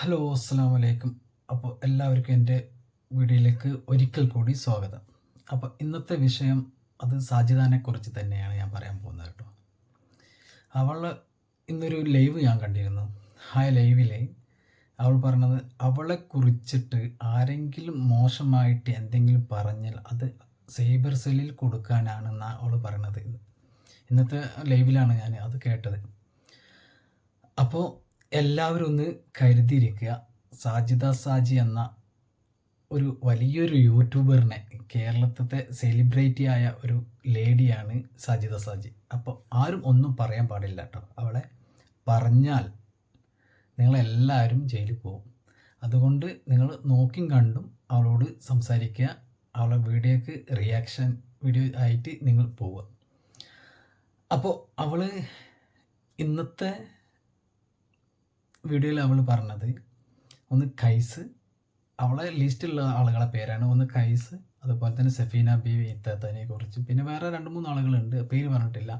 Hello അസ്സാം വലൈക്കും അപ്പോൾ എല്ലാവർക്കും എന്റെ വീഡിയോയിലേക്ക് ഒരിക്കൽ കൂടി സ്വാഗതം. അപ്പോൾ ഇന്നത്തെ വിഷയം അത് സാജിദാനെക്കുറിച്ച് തന്നെയാണ് ഞാൻ പറയാൻ പോകുന്നത് കേട്ടോ. അവൾ ഇന്നൊരു ലൈവ് ഞാൻ കണ്ടിരുന്നു. ആ ലൈവിൽ അവൾ പറഞ്ഞത് അവളെ കുറിച്ചിട്ട് ആരെങ്കിലും മോശമായിട്ട് എന്തെങ്കിലും പറഞ്ഞാൽ അത് സൈബർ സെല്ലിൽ കൊടുക്കാനാണെന്നാണ് അവൾ പറഞ്ഞത് ഇന്നത്തെ ലൈവിലാണ് ഞാൻ അത് കേട്ടത്. അപ്പോൾ എല്ലാവരും ഒന്ന് കരുതിയിരിക്കുക. സാജിദ സാജി എന്ന ഒരു വലിയൊരു യൂട്യൂബറിനെ കേരളത്തിലെ സെലിബ്രിറ്റി ആയ ഒരു ലേഡിയാണ് സാജിദ സാജി. അപ്പോൾ ആരും ഒന്നും പറയാൻ പാടില്ല കേട്ടോ. അവളെ പറഞ്ഞാൽ നിങ്ങളെല്ലാവരും ജയിലിൽ പോകും. അതുകൊണ്ട് നിങ്ങൾ നോക്കിയും കണ്ടും അവളോട് സംസാരിക്കുക. അവളെ വീഡിയോക്ക് റിയാക്ഷൻ വീഡിയോ ആയിട്ട് നിങ്ങൾ പോവുക. അപ്പോൾ അവൾ ഇന്നത്തെ വീഡിയോയിൽ അവൾ പറഞ്ഞത് ഒന്ന് കൈസ് അവളെ ലിസ്റ്റിലുള്ള ആളുകളെ പേരാണ്. ഒന്ന് കൈസ് അതുപോലെ തന്നെ സഫീന ബി ഇത്തത്തനെ കുറിച്ച്. പിന്നെ വേറെ രണ്ട് മൂന്ന് ആളുകളുണ്ട് പേര് പറഞ്ഞിട്ടില്ല.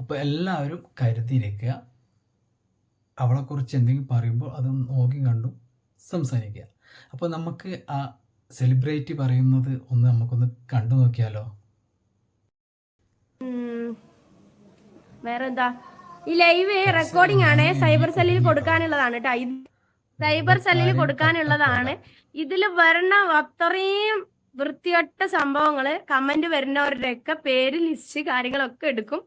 അപ്പോൾ എല്ലാവരും കരുതിയിരിക്കുക അവളെക്കുറിച്ച് എന്തെങ്കിലും പറയുമ്പോൾ അത് നോക്കി കണ്ടു സംസാരിക്കുക. അപ്പോൾ നമുക്ക് ആ സെലിബ്രിറ്റി പറയുന്നത് ഒന്ന് നമുക്കൊന്ന് കണ്ടു നോക്കിയാലോ? വേറെ എന്താ ഈ ലൈവ് റെക്കോർഡിംഗ് ആണ് സൈബർ സെല്ലിൽ കൊടുക്കാനുള്ളതാണ് കേട്ടോ സൈബർ സെല്ലിൽ കൊടുക്കാനുള്ളതാണ്. ഇതിൽ വരണ അത്രയും വൃത്തിയൊട്ട സംഭവങ്ങൾ കമന്റ് വരുന്നവരുടെയൊക്കെ പേര് ലിസ്റ്റ് കാര്യങ്ങളൊക്കെ എടുക്കും.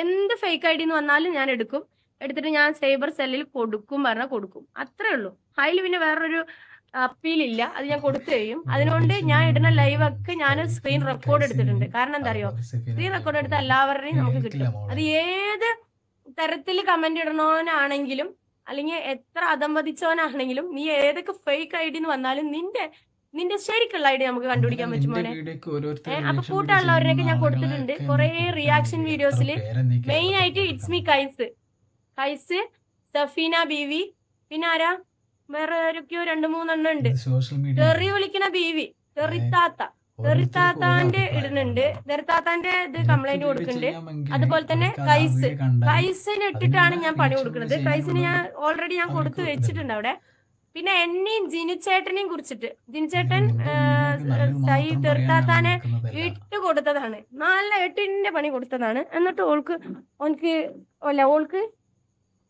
എന്ത് ഫേക്ക് ഐ ഡി എന്ന് വന്നാലും ഞാൻ എടുക്കും. എടുത്തിട്ട് ഞാൻ സൈബർ സെല്ലിൽ കൊടുക്കും പറഞ്ഞാൽ കൊടുക്കും. അത്രേ ഉള്ളൂ. അതിൽ പിന്നെ വേറൊരു അപ്പീൽ ഇല്ല. അത് ഞാൻ കൊടുത്തു കഴിയും. അതിനുകൊണ്ട് ഞാൻ ഇടുന്ന ലൈവ് ഒക്കെ ഞാൻ സ്ക്രീൻ റെക്കോർഡ് എടുത്തിട്ടുണ്ട്. കാരണം എന്താ അറിയോ? സ്ക്രീൻ റെക്കോർഡ് എടുത്ത എല്ലാവരുടെയും നമുക്ക് കിട്ടും. അത് ഏത് തരത്തിൽ കമന്റ് ഇടണോനാണെങ്കിലും അല്ലെങ്കിൽ എത്ര അധംവദിച്ചവനാണെങ്കിലും നീ ഏതൊക്കെ ഫേക്ക് ഐ ഡി വന്നാലും നിന്റെ നിന്റെ ശരിക്കുള്ള ഐ ഡി നമുക്ക് കണ്ടുപിടിക്കാൻ പറ്റും മോനെ. അപ്പൊ കൂട്ടാനുള്ളവരെയൊക്കെ ഞാൻ കൊടുത്തിട്ടുണ്ട്. കുറെ റിയാക്ഷൻ വീഡിയോസിൽ മെയിൻ ആയിട്ട് ഇറ്റ്സ് മീ കൈസ് കൈസ് സഫീന ബീവി. പിന്നെ ആരാ? വേറെ ആരൊക്കെയോ? രണ്ടു മൂന്നെണ്ണം ഉണ്ട്. തെറി വിളിക്കണ ബീവി. തെറിത്താത്ത തെറിത്താത്താന്റെ ഇടുന്നുണ്ട്. തെറിത്താത്താന്റെ ഇത് കംപ്ലൈന്റ് കൊടുക്കുന്നുണ്ട്. അതുപോലെ തന്നെ കൈസ് കൈസിന് ഇട്ടിട്ടാണ് ഞാൻ പണി കൊടുക്കുന്നത്. കൈസിന് ഞാൻ ഓൾറെഡി ഞാൻ കൊടുത്തു വെച്ചിട്ടുണ്ട് അവിടെ. പിന്നെ എന്നെയും ജിനുചേട്ടനെയും കുറിച്ചിട്ട്. ജിനുചേട്ടൻ തൈ തെറുത്താത്താനെ ഇട്ട് കൊടുത്തതാണ്. നല്ല എട്ടിന്റെ പണി കൊടുത്തതാണ്. എന്നിട്ട് ഓൾക്ക് ഓൻക്ക് അല്ല ഓൾക്ക്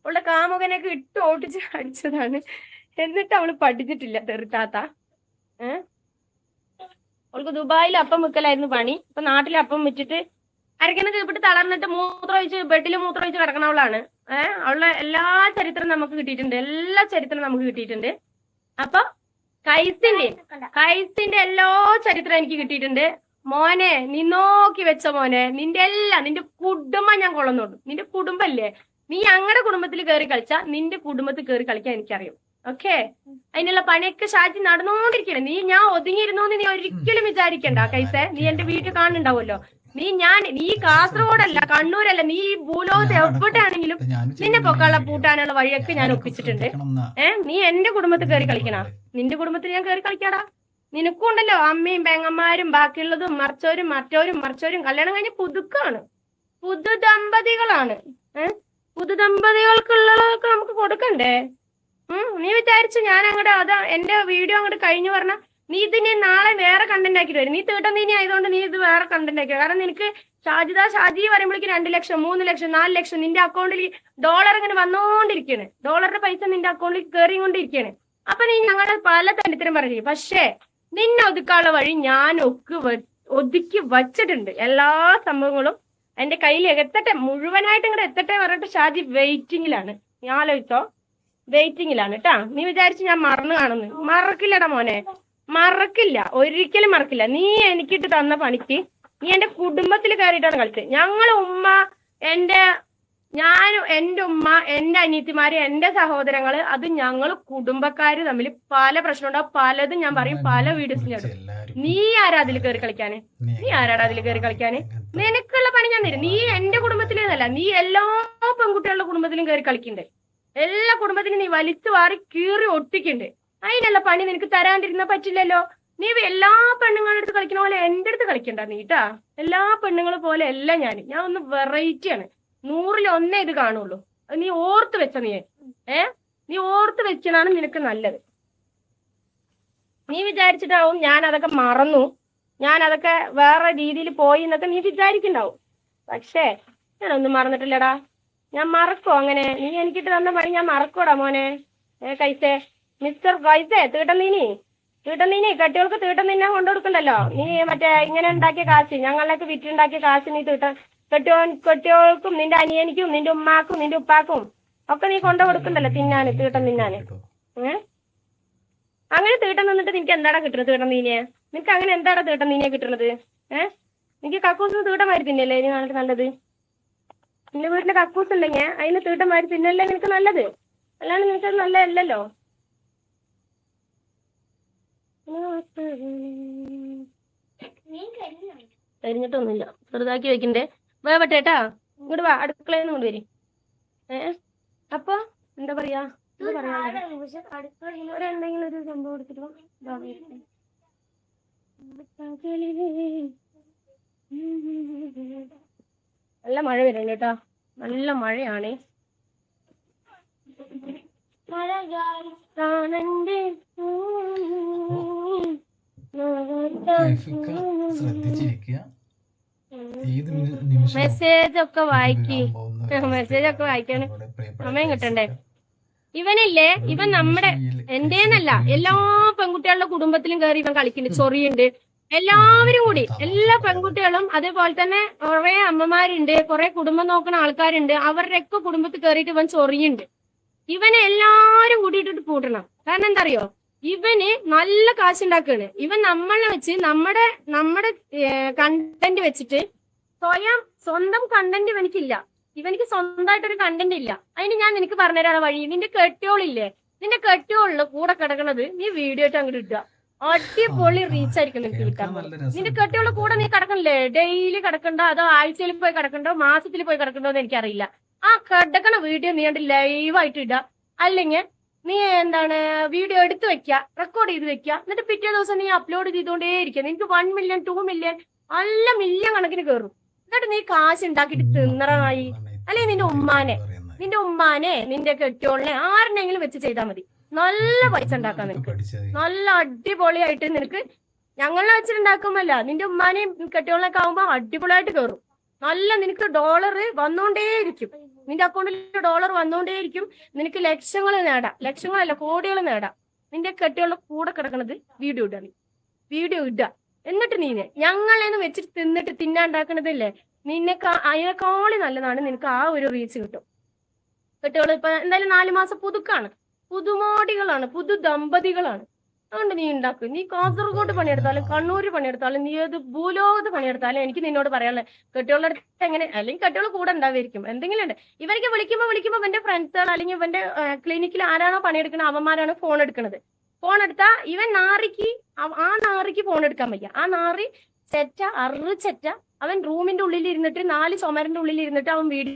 ഓളുടെ കാമുകനൊക്കെ ഇട്ട് ഓട്ടിച്ച് അടിച്ചതാണ്. എന്നിട്ട് അവൾ പഠിച്ചിട്ടില്ല തെറുത്താത്ത ഏ? അവൾക്ക് ദുബായിൽ അപ്പം വെക്കലായിരുന്നു പണി. ഇപ്പൊ നാട്ടിൽ അപ്പം വെച്ചിട്ട് അരക്കണ കീപ്പിട്ട് തളർന്നിട്ട് മൂത്രം ഒഴിച്ച് ബെഡിൽ മൂത്രം ഒഴിച്ച് കിടക്കണവളാണ് ഏഹ് അവളുടെ എല്ലാ ചരിത്രം നമുക്ക് കിട്ടിയിട്ടുണ്ട്. എല്ലാ ചരിത്രം നമുക്ക് കിട്ടിയിട്ടുണ്ട്. അപ്പൊ കൈസിന്റെ കൈസിന്റെ എല്ലാ ചരിത്രം എനിക്ക് കിട്ടിയിട്ടുണ്ട്. മോനെ നീ നോക്കി വെച്ച മോനെ. നിന്റെ എല്ലാം നിന്റെ കുടുംബം ഞാൻ കൊള്ളുന്നുണ്ട് നിന്റെ കുടുംബല്ലേ? നീ ഞങ്ങളുടെ കുടുംബത്തിൽ കയറി കളിച്ചാ നിന്റെ കുടുംബത്തിൽ കയറി കളിക്കാൻ എനിക്കറിയും. ഓക്കെ അതിനുള്ള പണിയൊക്കെ ഷാജി നടന്നുകൊണ്ടിരിക്കണം നീ ഞാൻ ഒതുങ്ങിയിരുന്നു നീ ഒരിക്കലും വിചാരിക്കണ്ട കൈസ. നീ എന്റെ വീട്ടിൽ കാണുന്നുണ്ടാവുമല്ലോ. നീ ഞാൻ നീ കാസർഗോഡല്ല കണ്ണൂരല്ല നീ ഈ ഭൂലോകത്ത് എവിടെയാണെങ്കിലും നിന്നെ പൊക്കാളെ പൂട്ടാനുള്ള വഴിയൊക്കെ ഞാൻ ഒപ്പിച്ചിട്ടുണ്ട്. ഏഹ് നീ എന്റെ കുടുംബത്തിൽ കയറി കളിക്കണ. നിന്റെ കുടുംബത്തിൽ ഞാൻ കയറി കളിക്കാടാ. നിനക്കും ഉണ്ടല്ലോ അമ്മയും പെങ്ങന്മാരും ബാക്കിയുള്ളതും മറിച്ചവരും മറ്റവരും മറിച്ചവരും കല്യാണം കഴിഞ്ഞ പുതുക്കാണ്. പുതു ദമ്പതികളാണ് പുതുദമ്പതികൾക്കുള്ളതൊക്കെ പുതു ദമ്പതികൾക്കുള്ളതൊക്കെ നമുക്ക് കൊടുക്കണ്ടേ? നീ വിചാരിച്ചു ഞാൻ അങ്ങോട്ട് അതാ എന്റെ വീഡിയോ അങ്ങോട്ട് കഴിഞ്ഞു പറഞ്ഞ നീ ഇതിനെ നാളെ വേറെ കണ്ടന്റ് ആക്കിട്ട് വരും. നീ തീട്ടം നീ ആയതുകൊണ്ട് നീ ഇത് വേറെ കണ്ടന്റ് ആക്കി കാരണം നിനക്ക് ഷാജിത ഷാജി വരുമ്പോഴേക്കും രണ്ട് ലക്ഷം മൂന്ന് ലക്ഷം നാല് ലക്ഷം നിന്റെ അക്കൗണ്ടിൽ ഡോളർ ഇങ്ങനെ വന്നുകൊണ്ടിരിക്കുകയാണ് ഡോളറിന്റെ പൈസ നിന്റെ അക്കൗണ്ടിൽ കയറിക്കൊണ്ടിരിക്കുകയാണ് അപ്പൊ നീ ഞങ്ങളെ പല തരത്തിലും പറഞ്ഞു പക്ഷേ നിന്നെ ഒതുക്കാനുള്ള വഴി ഞാൻ ഒക്കെ ഒതുക്കി വച്ചിട്ടുണ്ട്. എല്ലാ സംഭവങ്ങളും എന്റെ കയ്യിൽ എത്തട്ടെ മുഴുവനായിട്ട് ഇങ്ങോട്ട് എത്തട്ടെ പറഞ്ഞിട്ട് ഷാജി വെയിറ്റിംഗിലാണ് ഞാൻ ആലോചിച്ചോ. വെയിറ്റിംഗിലാണ് കേട്ടാ നീ വിചാരിച്ചു ഞാൻ മറന്നു കാണുന്നു. മറക്കില്ലടാ മോനെ. മറക്കില്ല. ഒരിക്കലും മറക്കില്ല. നീ എനിക്കിട്ട് തന്ന പണിക്ക് നീ എന്റെ കുടുംബത്തിൽ കയറിയിട്ടാണ് കളിച്ചത്. ഞങ്ങളെ ഉമ്മ എന്റെ ഞാൻ എന്റെ ഉമ്മ എന്റെ അനിയത്തിമാര് എന്റെ സഹോദരങ്ങൾ അത് ഞങ്ങൾ കുടുംബക്കാര് തമ്മിൽ പല പ്രശ്നം ഉണ്ടാവും പലതും ഞാൻ പറയും. പല വീഡിയോസിലും. നീ ആരാ അതിൽ കയറി കളിക്കാന്? നീ ആരാടാ അതിൽ കയറി കളിക്കാന്? നിനക്കുള്ള പണി ഞാൻ തരും. നീ എന്റെ കുടുംബത്തിലേന്നല്ല നീ എല്ലാ പെൺകുട്ടികളുടെ കുടുംബത്തിലും കയറി കളിക്കണ്ടേ? എല്ലാ കുടുംബത്തിനും നീ വലിച്ചു വാറി കീറി ഒട്ടിക്കണ്ട്. അതിനുള്ള പണി നിനക്ക് തരാണ്ടിരുന്ന പറ്റില്ലല്ലോ. നീ എല്ലാ പെണ്ണുങ്ങളുടെ അടുത്ത് കളിക്കണ പോലെ എന്റെ അടുത്ത് കളിക്കണ്ട നീട്ടാ എല്ലാ പെണ്ണുങ്ങളെ പോലെ അല്ല ഞാൻ. ഞാൻ ഒന്ന് വെറൈറ്റിയാണ് നൂറിൽ ഒന്നേ ഇത് കാണുള്ളൂ. നീ ഓർത്ത് വെച്ച നീ. ഏ? നീ ഓർത്ത് വെച്ചതാണ് നിനക്ക് നല്ലത്. നീ വിചാരിച്ചിട്ടാവും ഞാൻ അതൊക്കെ മറന്നു. ഞാൻ അതൊക്കെ വേറെ രീതിയിൽ പോയി എന്നൊക്കെ നീ വിചാരിക്കണ്ടാവും പക്ഷേ ഞാനൊന്നും മറന്നിട്ടില്ലടാ. ഞാൻ മറക്കോ അങ്ങനെ? നീ എനിക്കിട്ട് തന്ന പണി ഞാൻ മറക്കൂടാ മോനെ? ഏ കൈസേ. മിസ്റ്റർ കൈസേ തീട്ടന്നീനി തീട്ടന്നീനി കട്ടികൾക്ക് തീട്ടം നിന്നെ കൊണ്ടുകൊടുക്കണ്ടല്ലോ. നീ മറ്റേ ഇങ്ങനെ ഉണ്ടാക്കിയ കാശ് ഞങ്ങളിലേക്ക് വിറ്റുണ്ടാക്കിയ കാശ് നീ തീട്ട കെട്ടിയോ കെട്ടിയോൾക്കും നിന്റെ അനിയനിക്കും നിന്റെ ഉമ്മാക്കും നിന്റെ ഉപ്പാക്കും ഒക്കെ നീ കൊണ്ടു കൊടുക്കണ്ടല്ലോ തിന്നാന് തീട്ടം തിന്നാന് ഏ? അങ്ങനെ തീട്ടം നിന്നിട്ട് നിനക്ക് എന്താടാ കിട്ടുന്നത് തീട്ടം നീനെ നിനക്ക് അങ്ങനെ എന്താടാ തീട്ടം നീനെ കിട്ടുന്നത്? ഏ? നിനക്ക് കക്കൂസ് തീട്ടം വരുത്തില്ലേ ഇനി കാണിട്ട് നല്ലത്? നിന്റെ വീട്ടിൽ കക്കൂസ് ഉണ്ടെങ്കിൽ അതിന് തീട്ടം വാരി തിന്നല്ലേ നിനക്ക് നല്ലത്? അല്ലാണ്ട് നിനക്ക് അത് നല്ലതല്ലല്ലോ. കരിഞ്ഞിട്ടൊന്നുമില്ല ചെറുതാക്കി വെക്കണ്ടേ? വേവട്ടേട്ടാ ഇങ്ങോട്ട് വാ. അടുക്കളയിൽ നിന്ന് കൊണ്ടുവരും. ഏ? അപ്പൊ എന്താ പറയാ? എന്തെങ്കിലും ഒരു സംഭവം എടുത്തിട്ട് വാ. നല്ല മഴ വരുന്നുണ്ട് കേട്ടോ. നല്ല മഴയാണ്. ശ്രദ്ധിച്ചിരിക്കുക. ഏത് മെസ്സേജ് ഒക്കെ വായിക്കി. മെസ്സേജ് ഒക്കെ വായിക്കാണ്. സമയം കിട്ടണ്ടേ? ഇവനില്ലേ? ഇവൻ നമ്മുടെ എന്റേന്നല്ല എല്ലാ പെൺകുട്ടികളുടെ കുടുംബത്തിലും കയറി ഇവൻ കളിക്കുന്നുണ്ട്. ചൊറിയുണ്ട്. എല്ലാവരും കൂടി എല്ലാ പെൺകുട്ടികളും അതേപോലെ തന്നെ കുറെ അമ്മമാരുണ്ട് കുറെ കുടുംബം നോക്കുന്ന ആൾക്കാരുണ്ട്. അവരുടെയൊക്കെ കുടുംബത്തിൽ കയറിയിട്ട് ഇവൻ ചൊറിയുണ്ട്. ഇവനെ എല്ലാരും കൂട്ടിയിട്ടിട്ട് പൂട്ടണം. കാരണം എന്താ അറിയോ ഇവന് നല്ല കാശുണ്ടാക്കാണ്. ഇവൻ നമ്മളെ വെച്ച് നമ്മുടെ നമ്മുടെ കണ്ടന്റ് വെച്ചിട്ട് സ്വയം സ്വന്തം കണ്ടന്റ് ഇവനിക്കില്ല. ഇവനിക്ക് സ്വന്തമായിട്ടൊരു കണ്ടന്റ് ഇല്ല. അതിന് ഞാൻ നിനക്ക് പറഞ്ഞുതരാണ് വഴി. നിന്റെ കെട്ടിയോളില്ലേ? നിന്റെ കെട്ടിയോളിൽ കൂടെ കിടക്കണത് നീ വീഡിയോ ആയിട്ട് അങ്ങോട്ട് ഇടുക. അടിപൊളി റീച്ച് ആയിരിക്കും നിനക്ക് കിട്ടാൻ നിന്റെ കെട്ടിയുള്ള കൂടെ നീ കിടക്കണില്ലേ ഡെയിലി കിടക്കണ്ടോ അതോ ആഴ്ചയിൽ പോയി കിടക്കണ്ടോ മാസത്തിൽ പോയി കിടക്കണ്ടോ എന്ന് എനിക്കറിയില്ല ആ കിടക്കണ വീഡിയോ നീ കണ്ട് ലൈവായിട്ട് ഇടുക അല്ലെങ്കിൽ നീ എന്താണ് വീഡിയോ എടുത്തു വെക്കുക റെക്കോർഡ് ചെയ്ത് വെക്കുക എന്നിട്ട് പിറ്റേ ദിവസം നീ അപ്ലോഡ് ചെയ്തുകൊണ്ടേ ഇരിക്കുക നിനക്ക് വൺ മില്യൺ ടു മില്യൺ നല്ല മില്യൺ കണക്കിന് കയറും എന്നിട്ട് നീ കാശ് ഉണ്ടാക്കിയിട്ട് തിന്നറായി അല്ലേ നിന്റെ ഉമ്മാനെ? നിന്റെ ഉമ്മാനെ നിന്റെ കെട്ടിയോളിനെ ആരെന്നെങ്കിലും വെച്ച് ചെയ്താൽ മതി നല്ല പൈസ ഉണ്ടാക്കാൻ നിനക്ക്. നല്ല അടിപൊളിയായിട്ട് നിനക്ക് ഞങ്ങളെ വെച്ചിട്ടുണ്ടാക്കുമല്ല നിന്റെ ഉമ്മാനെയും കെട്ടിയോളൊക്കെ ആവുമ്പോ അടിപൊളിയായിട്ട് കയറും നല്ല നിനക്ക് ഡോളർ വന്നോണ്ടേയിരിക്കും. നിന്റെ അക്കൗണ്ടിൽ ഡോളർ വന്നോണ്ടേയിരിക്കും. നിനക്ക് ലക്ഷങ്ങൾ നേടാം. ലക്ഷങ്ങളല്ല കോടികൾ നേടാം. നിന്റെ കെട്ടിയുള്ള കൂടെ കിടക്കണത് വീഡിയോ ഇടുക നീ. വീഡിയോ ഇടുക എന്നിട്ട് നീ ഞങ്ങളെന്ന് വെച്ചിട്ട് തിന്നിട്ട് തിന്നാണ്ടാക്കണതല്ലേ നിനക്ക് അതിനേക്കാളി നല്ലതാണ് നിനക്ക് ആ ഒരു റീച്ച് കിട്ടും. കെട്ടികൾ ഇപ്പൊ എന്തായാലും നാല് മാസം പുതുക്കാണ്. പുതുമോടികളാണ് പുതു ദമ്പതികളാണ്. അതുകൊണ്ട് നീ ഉണ്ടാക്കും. നീ കാസർഗോഡ് പണിയെടുത്താലും കണ്ണൂര് പണിയെടുത്താലും നീ ഏത് ഭൂലോകത്ത് പണിയെടുത്താലും എനിക്ക് നിന്നോട് പറയാനുള്ളത് കെട്ടികളുടെ അടുത്ത് എങ്ങനെ അല്ലെങ്കിൽ കെട്ടികൾ കൂടെ ഉണ്ടാവുമായിരിക്കും. എന്തെങ്കിലും ഉണ്ട്. ഇവർക്ക് വിളിക്കുമ്പോൾ വിളിക്കുമ്പോൾ ഇവന്റെ ഫ്രണ്ട്സുകൾ അല്ലെങ്കിൽ ഇവന്റെ ക്ലിനിക്കിൽ ആരാണോ പണിയെടുക്കുന്നത് അവന്മാരാണ് ഫോൺ എടുക്കുന്നത് ഫോൺ എടുത്താ ഇവൻ നാറിക്ക് ആ നാറിക്ക് ഫോൺ എടുക്കാൻ വയ്യ. ആ നാറി ചെറ്റ അറു ചെറ്റ. അവൻ റൂമിന്റെ ഉള്ളിൽ ഇരുന്നിട്ട് നാല് ചുമരന്റെ ഉള്ളിൽ ഇരുന്നിട്ട് അവൻ വീട്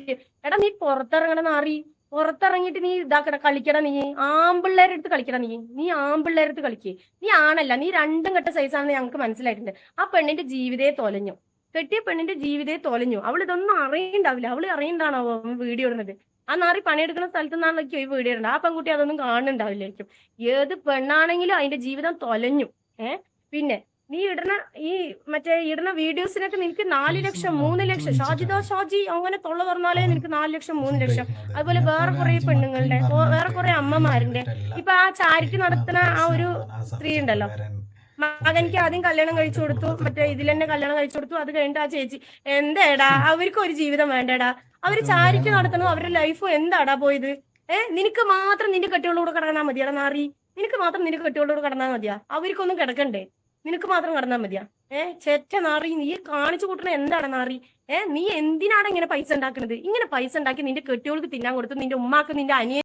എടാ നീ പുറത്തിറങ്ങണ നാറി. പുറത്തിറങ്ങിയിട്ട് നീ ഇതാക്കട കളിക്കട നീ. ആമ്പിള്ളേരെ അടുത്ത് കളിക്കട നീ. നീ ആമ്പിള്ളേരെ അടുത്ത് കളിക്കേ. നീ ആണല്ല നീ രണ്ടും കെട്ട സൈസാണെന്ന് ഞങ്ങൾക്ക് മനസ്സിലായിട്ടുണ്ട്. ആ പെണ്ണിന്റെ ജീവിതയെ തൊലഞ്ഞു. കെട്ടിയ പെണ്ണിന്റെ ജീവിതയെ തൊലഞ്ഞു. അവൾ ഇതൊന്നും അറിയണ്ടാവില്ല. അവൾ അറിയണ്ടാണോ വീഡിയോ ഇടുന്നത്? ആ നാറി പണിയെടുക്കുന്ന സ്ഥലത്ത് നിന്നാണല്ലോ ഈ വീഡിയോ ഇടുന്നത്. ആ പെൺകുട്ടി അതൊന്നും കാണുന്നുണ്ടാവില്ലായിരിക്കും. ഏത് പെണ്ണാണെങ്കിലും അതിന്റെ ജീവിതം തൊലഞ്ഞു. ഏഹ് പിന്നെ നീ ഇടുന്ന ഈ മറ്റേ ഇടുന്ന വീഡിയോസിനൊക്കെ നിനക്ക് നാല് ലക്ഷം മൂന്ന് ലക്ഷം. ഷാജിദ ഷാജി അങ്ങനെ തൊള്ള തുറന്നാലേ നിനക്ക് നാല് ലക്ഷം മൂന്ന് ലക്ഷം. അതുപോലെ വേറെ കുറെ പെണ്ണുങ്ങളുടെ വേറെ കുറെ അമ്മമാരുടെ ഇപ്പൊ ആ ചാരിറ്റി നടത്തുന്ന ആ ഒരു സ്ത്രീ ഉണ്ടല്ലോ. മകനിക്ക് ആദ്യം കല്യാണം കഴിച്ചു കൊടുത്തു. മറ്റേ ഇതിൽ തന്നെ കല്യാണം കഴിച്ചു കൊടുത്തു. അത് കഴിഞ്ഞിട്ട് ആ ചേച്ചി എന്തേടാ? അവർക്ക് ഒരു ജീവിതം വേണ്ടടാ. അവർ ചാരിറ്റി നടത്തണോ അവരുടെ ലൈഫ് എന്താടാ പോയത്? ഏഹ് നിനക്ക് മാത്രം നിന്റെ കെട്ടികളോട് കിടന്നാ മതിയാടാ നാറി. നിനക്ക് മാത്രം നിന്റെ കെട്ടികളോട് കിടന്നാ മതിയാ. അവർക്കൊന്നും കിടക്കണ്ടേ? നിനക്ക് മാത്രം കടന്നാൽ മതിയാ. ഏ ചെറ്റ നാറി നീ കാണിച്ചു കൂട്ടണ എന്താണ് നാറി? ഏ നീ എന്തിനാണ് ഇങ്ങനെ പൈസ ഉണ്ടാക്കുന്നത് ഇങ്ങനെ പൈസ ഉണ്ടാക്കി നിന്റെ കെട്ടിയോൾക്ക് തിന്നാൻ കൊടുത്ത് നിന്റെ ഉമ്മാക്ക് നിന്റെ അനിയൻ